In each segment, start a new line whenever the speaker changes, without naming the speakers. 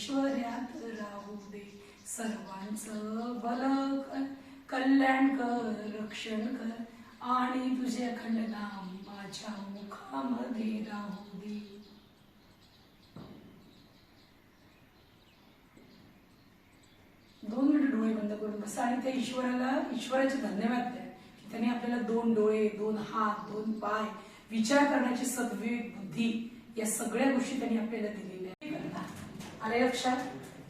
ऐश्वर्यात राहू दे सर्वांचं भल कर कल्याण कर रक्षण कर आणि तुझे अखंड नाम माझ्या मुखामध्ये राहू दे. दोन मिनिट डोळे बंद करून बसा आणि त्या ईश्वराला ईश्वराचे धन्यवाद द्या की त्याने आपल्याला दोन डोळे दोन हात दोन पाय विचार करण्याची सद्विवेक बुद्धी या सगळ्या गोष्टी त्यांनी आपल्याला दिलेल्या आहेत. आले लक्षात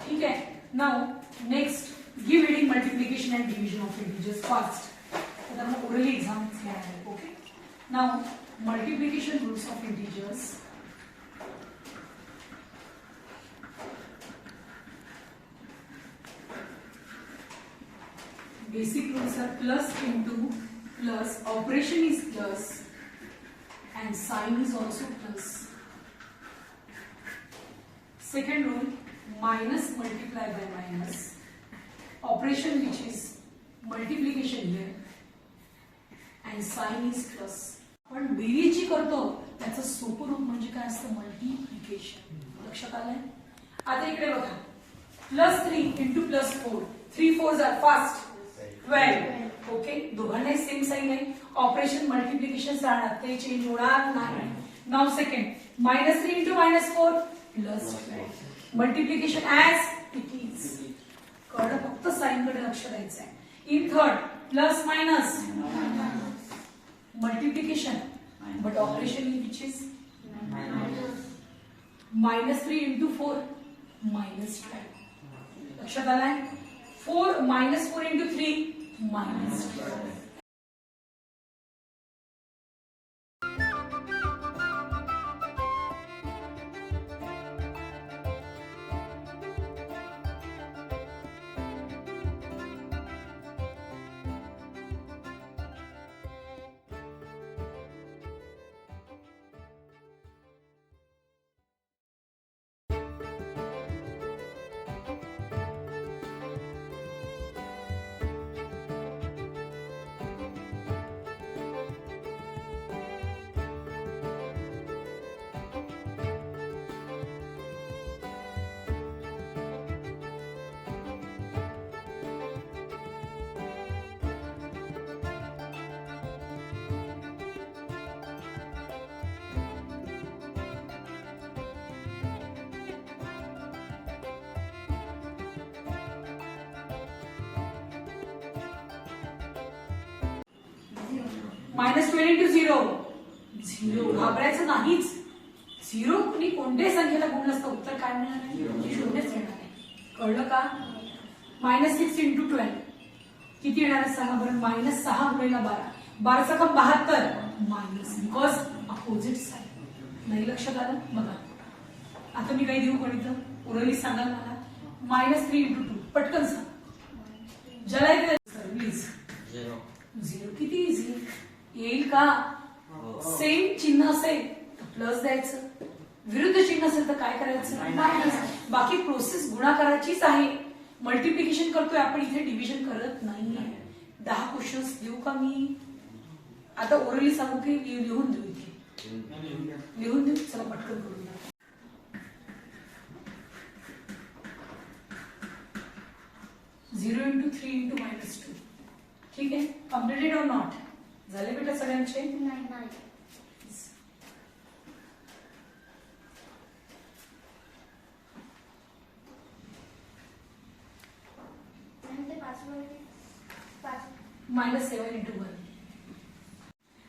ठीक आहे. Now next give reading multiplication and division of integers fast तर मग ओरली एक्झाम आहे okay now multiplication rules of integers basic rules are plus into plus operation is plus and sign is also plus. Second rule minus multiply by minus. Operation which is multiplication here and sign is plus. पण बेरीज जी करतो त्याचं सोपं रूप म्हणजे काय असतं? Multiplication लक्षात आलंय? आता इकडे बघा. Plus three into plus four three four are fast twelve okay दोघांनाही सेम साईन आहे. ऑपरेशन मल्टिप्लिकेशन राहणार ते चेंज होणार नाही. Now second minus three into minus four plus multiplication as it is कळलं फक्त साईन कडे लक्ष द्यायचं आहे in third plus minus multiplication but operation in which is minus three into four minus five लक्षात आलाय? Four minus four into three minus minus twelve into zero. Zero घाबरायचं नाहीच. झिरो कुणी कोणत्याही संख्येला गुण नसतं. उत्तर काय मिळणार आहे शून्यच येणार आहे कळलं का? Minus six into twelve. किती येणार आहे सांगा बरं? मायनस सहा गुणेला बारा. बाराचा कप बहात्तर. Minus because opposite side. नाही लक्षात आलं बघा. आता मी काही देऊ गणित उरली सांगाल मला. Minus three into two. पटकन सांग. ज्याला प्लीज.
झिरो.
किती? इझी येईल का? सेम चिन्ह असेल तर प्लस द्यायचं. विरुद्ध चिन्ह असेल तर काय करायचं? मायनस बाकी प्रोसेस गुणाकाराचीच आहे. मल्टिप्लिकेशन करतोय आपण इथे डिव्हिजन करत नाही. दहा क्वेश्चन्स देऊ का मी? आता ओरली सांगू की लिहून देऊ इथे. लिहून देऊ चला पटकन द्या zero into three into minus two ठीक आहे? कम्प्लिटेड ऑर नॉट झाले बेटा सगळ्यांचे? मायनस सेवन इंटू वन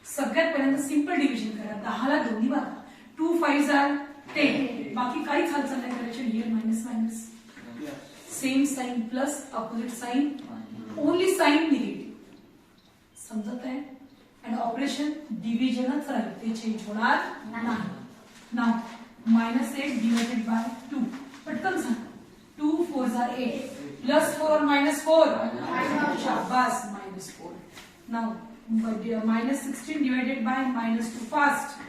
सगळ्यात पहिल्यांदा सिंपल डिव्हिजन करा. दहाला दोन्ही भागा टू फाईव्ह जार टेन बाकी काहीच हालचाल नाही करायची. Here minus minus same sign plus opposite sign only sign negative समजत आहे आणि ऑपरेशन डिव्हिजनच राहील ते चेंज होणार नाही. Now minus eight divided by two पटकन सांग. टू फोर जार eight plus four minus four शाबास minus four now minus sixteen divided by minus two fast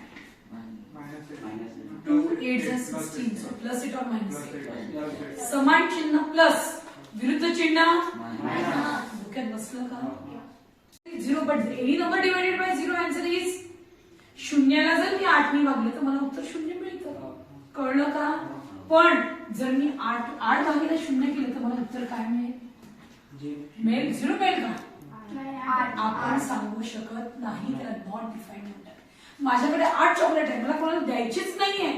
two eight jar sixteen so plus it or minus समान चिन्ह प्लस विरुद्ध चिन्ह? डोक्यात बसलं का? Zero but any number divided by zero answer is शून्याला जर मी आठने मागले तर मला उत्तर शून्य मिळतं. कळलं का? पण जर मी आठ आठ मागेला शून्य केलं तर मला उत्तर काय मिळेल? मिळेल? झिरो मिळेल का? आपण सांगू शकत नाही त्याला नॉट डिफाईन म्हणतात. माझ्याकडे आठ चॉकलेट आहे मला कोणाला द्यायचीच नाहीये.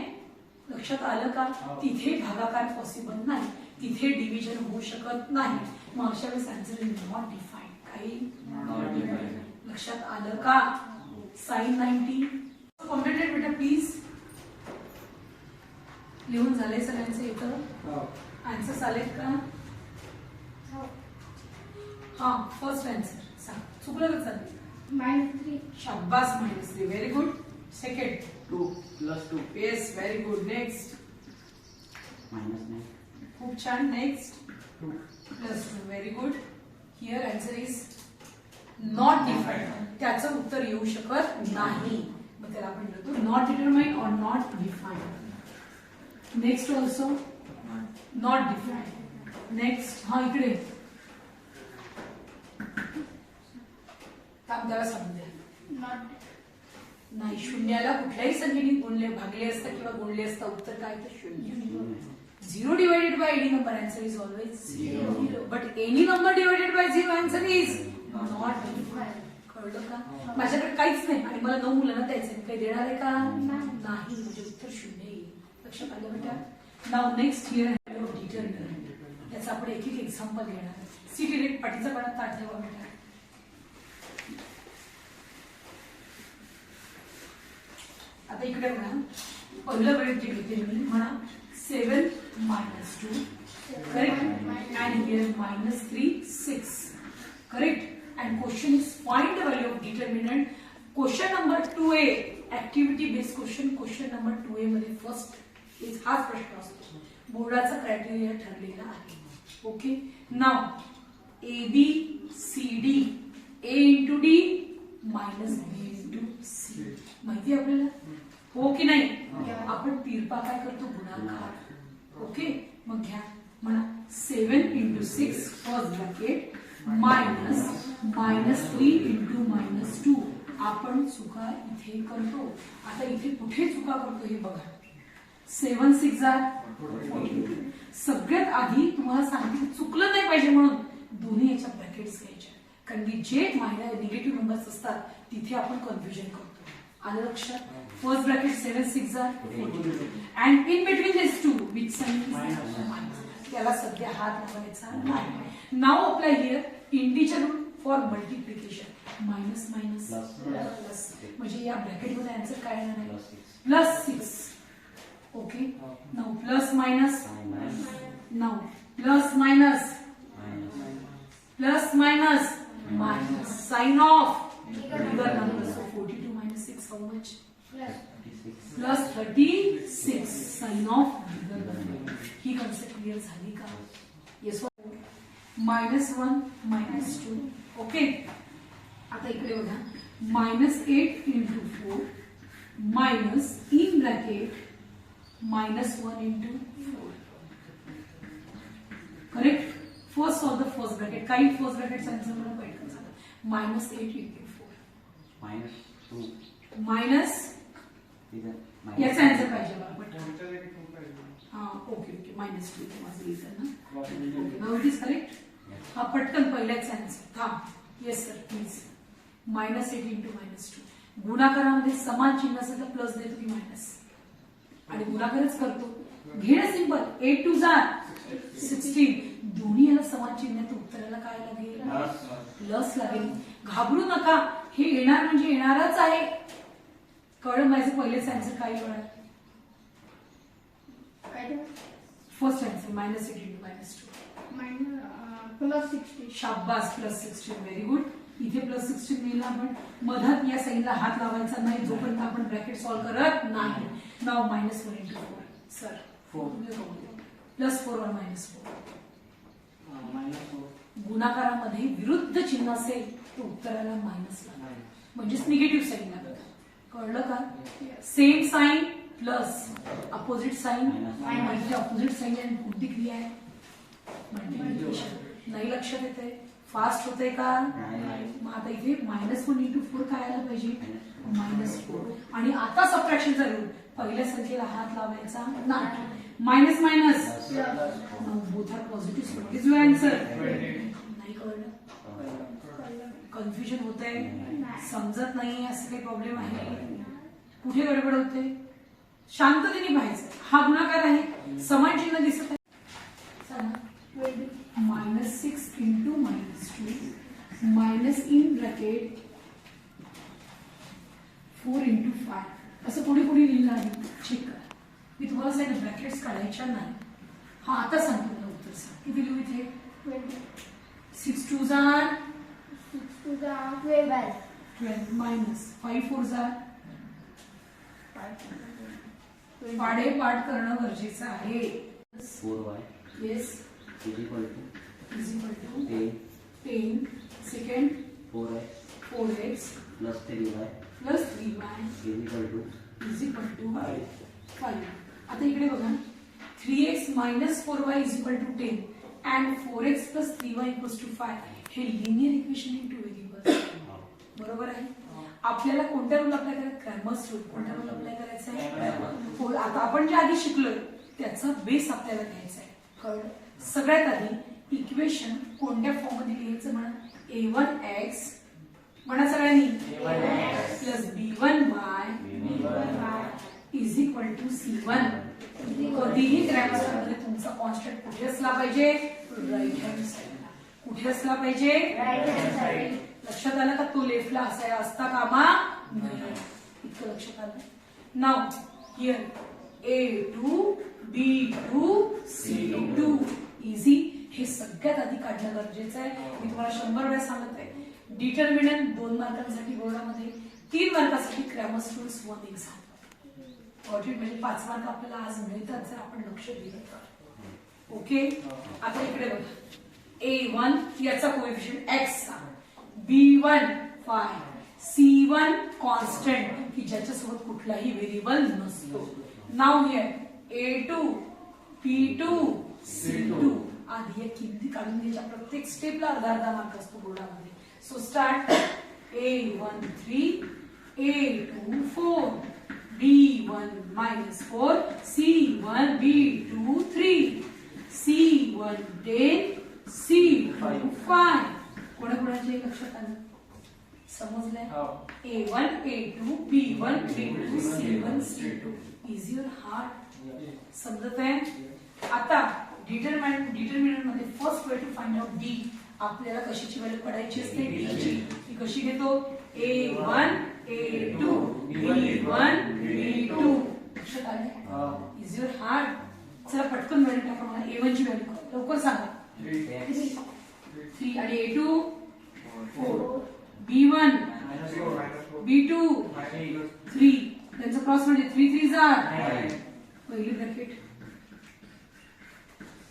लक्षात आलं का? तिथे भागाकार पॉसिबल नाही. तिथे डिव्हिजन होऊ शकत नाही. मग अशा वेळेस आन्सर इज नॉट डिफाईन काही. लक्षात आलं का? Sine ninety. कॉम्प्लिटेड बेटा प्लीज लिहून झालंय सगळ्यांचं येतं आन्सर्स आलेत का? हा. फर्स्ट आन्सर सांग. चुकलं का चालेल
minus three,
शाबास minus three very good second
two plus two
yes very good next
minus nine
खूप छान. Next plus two very good here answer is not define त्याचं उत्तर येऊ शकत नाही. मग त्याला आपण लिहितो not determine or not define next also not define next हा इकडे. त्याला
not.
नाही शून्याला कुठल्याही संख्येने गुणले भागले असता किंवा गुणले असता उत्तर काय? तर शून्य. Zero divided by any number answer is always zero but any number divided by zero answer is not कळलं का? माझ्याकडे काहीच नाही. आणि मला नऊ मुलांना द्यायचं मी काही देणार आहे का? नाही. म्हणजे उत्तर शून्य येईल लक्षात आलं बेटा? नाव नेक्स्ट हिअर डिटर्मिनंट याचा आपण एक एक एक्झाम्पल घेणार सिटी रेट पाठीचा पाण्यात ताट ठेवा बेटा. आता इकडे म्हणा पहिलं वेळ जे घेते मी. म्हणा. Seven minus two correct and here minus three six correct and question is find the value of determinant. Question number two A based question, question number number two मध्ये first is हाच प्रश्न असतो. बोर्डाचा क्रायटेरिया ठरलेला आहे. Okay now A B C D A into D minus B into C माहिती आहे आपल्याला? हो की नाही? आपण तिरपा काय करतो गुणाकार. ओके मग घ्या. म्हणा seven into six first bracket minus minus three into minus two आपण चुका इथे करतो. आता इथे कुठे चुका करतो हे बघा. सेवन सिक्स सगळ्यात आधी तुम्हाला सांगते चुकलं नाही पाहिजे म्हणून दोन्ही याच्या ब्रॅकेट्स घ्यायच्या. कारण की जे मायनर निगेटिव्ह नंबर्स असतात तिथे आपण कन्फ्युजन करतो. आलं लक्षात? First bracket seven six are and in between this two which त्याला सध्या हात लावायचा नाही. Now apply here integer rule for multiplication minus minus. Plus म्हणजे या ब्रॅकेटमध्ये आन्सर काय येणार आहे?
Plus six
okay now plus minus now plus minus plus minus minus sign of bigger how much.
Plus
plus 36 sign of bigger number ही concept clear झाली का yes minus one minus two okay आता इकडे बघा. Minus eight into four minus in bracket minus one into four correct first of the first bracket काही first bracket answer मला पटकन minus eight into four
minus two
minus याचा answer पाहिजे मला पटकन. हा ओके ओके मायनस टू माझं लिहितं ना. Okay now it is correct हा पटकन पहिल्याच आन्सर हा yes sir please minus eight into minus two गुणाकारामध्ये समान चिन्ह असेल तर प्लस देतो की मायनस आणि गुणाकारच करतो. घेणं सिंपल एट टू जार सिक्स्टीन दोन्ही याला समान चिन्ह आहे, तर उत्तराला काय लागेल? प्लस लागेल. घाबरू नका. हे येणार म्हणजे येणारच आहे. कळलं माझं पहिलेच आन्सर काय होणार? First answer minus eight into minus two
plus sixty.
शाब्बास प्लस सिक्स्टीन व्हेरी गुड इथे प्लस सिक्स्टीन लिहिलं आपण. मधात या साईनला हात लावायचा नाही जोपर्यंत आपण ब्रॅकेट सॉल्व्ह करत नाही. Now minus one into four sir. Plus four one minus four गुणाकारामध्ये विरुद्ध चिन्ह असेल तर उत्तराला मायनस लागेल. म्हणजेच निगेटिव्ह साईन लागत कळलं का? Same sign plus opposite sign. म्हणजे अपोजिट साईन आणि कोणती क्रिया आहे? नाही. लक्षात येते फास्ट होते का. मग आता इथे मायनस वन इंटू फोर काय आलं पाहिजे मायनस फोर आणि आता सबट्रॅक्शनचा रूल पहिल्या संख्येला हात लावायचा नाही. Minus minus both are positive is your answer नाही कळलं. कन्फ्युजन होत आहे समजत नाही असं काही प्रॉब्लेम आहे. कुठे गडबड होते? शांततेने पाहायचं. हा गुणाकार आहे. समान चिन्ह दिसत आहे. Minus six into minus two minus in bracket four into five असं पुढे पुढे लिहिलं आहे? चेक करा. मी तुम्हाला सांगितलं ब्रॅकेट्स काढायच्या नाही. हा आता सांगतो उत्तर सांग. किती लिहू इथे? सिक्स टू जार ट्वेल्व मायनस फाईव्ह फोर जार पाडे पाठ करणं गरजेचं आहे
four Y
yes
is equal to
is equal to
ten
ten second
four X
four X
plus three Y
plus three Y
is equal to
is equal to five आता इकडे बघा three X minus four Y is equal to ten and four X plus three Y equals to five हे linear equation in two variables बरोबर आहे? आपल्याला कोणत्या rule apply करायचं? Cramer's rule कोणत्या रूल अप्लाय करायचा आहे? हो, आता आपण जे आधी शिकलोय त्याचा बेस आपल्याला घ्यायचा आहे. कळलं? सगळ्यात आधी इक्वेशन कोणत्या फॉर्ममध्ये लिहायचं म्हणा? ए वन एक्स म्हणा सगळ्यांनी? Plus B one Y is equal to C one कधीही ग्रॅमरमध्ये तुमचा कॉन्स्टंट कुठे असला पाहिजे? राईट हँड साईडला कुठे असला पाहिजे? लक्षात आलं का? तो लेफ्टला असायला असता कामा इतकं लक्षात आलं. Now here A two B two C two easy हे सगळ्यात आधी काढणं गरजेचं आहे. मी तुम्हाला शंभर वेळा सांगत आहे. डिटर्मिनंट दोन मार्कांसाठी बोर्डामध्ये तीन मार्कासाठी Cramer's rules one exam audit म्हणजे पाच मार्क आपल्याला आज मिळतात जर आपण लक्ष दिलं तर. ओके आता इकडे बघा. ए वन याचा coefficient X B one five. C one constant. की ज्याच्यासोबत कुठलाही व्हेरिएबल नसतो. नाव हे A two P two C two. आधी या किमती काढून घ्यायच्या प्रत्येक स्टेपला अर्धा अर्धा मार्क असतो बोर्डामध्ये. So start A one three A two four B one minus four C one B two three C one ten C two five कोणाकोणाचे लक्षात आलं? समजलंय? A one A two B one B two C one C two easy और hard समजत आहे आता determinant डिटरमिनंटमध्ये first way to find out D आपल्याला कशाची value काढायची असते? डी ची. ती कशी घेतो? A one A two B one B two लक्षात आले? इझी और हार्ड चला पटकन व्हॅल्यू टाका मला. ए वन ची व्हॅल्यू लवकर सांगा. 3 and A2 4 B1 B2 3 that's approximately 3 3s are. 9 curly bracket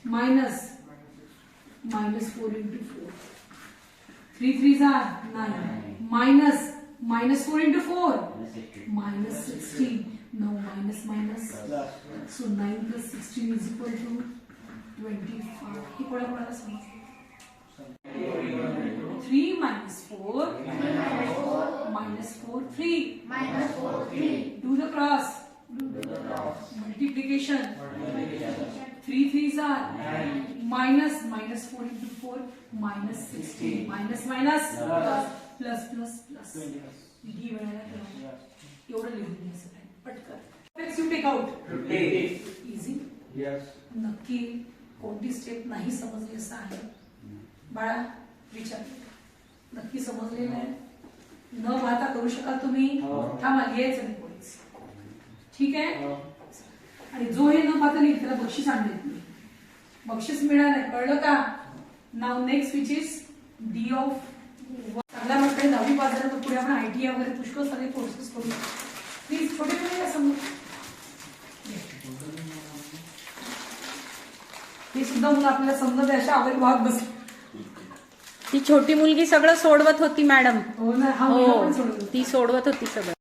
minus. Minus 4 into 4 3 3s are 9 minus. Minus 4 into 4 minus 16 now minus minus so 9 plus 16 is equal to 25 equal to three minus four minus four three minus four three do the cross multiplication three three are minus minus four into four minus sixteen minus minus plus plus plus D एवं पटकर easy नक्की कोणती step नाही समजली असं आहे. बाळा विचार. नक्की समजलेलं आहे. न वाहता करू शकाल तुम्ही.
हो.
थांबा लिहायचं नाही कोणीच ठीक आहे? आणि जो हे न पाहता लिहिल त्याला बक्षीस आणले तुम्ही. बक्षीस मिळणार आहे कळलं का? Now next which is D of चांगल्या म्हटलं दहावी पास झालं तर पुढे आपण आय टी वगैरे पुष्कळ सगळे कोर्सेस करू. प्लीज छोटे छोटे समोर. हे सुद्धा मुलं आपल्याला समजत आहे अशा आवड वाहत बसली
ती छोटी मुलगी सगळं सोडवत होती मॅडम
हो हा.
ती सोडवत होती सगळं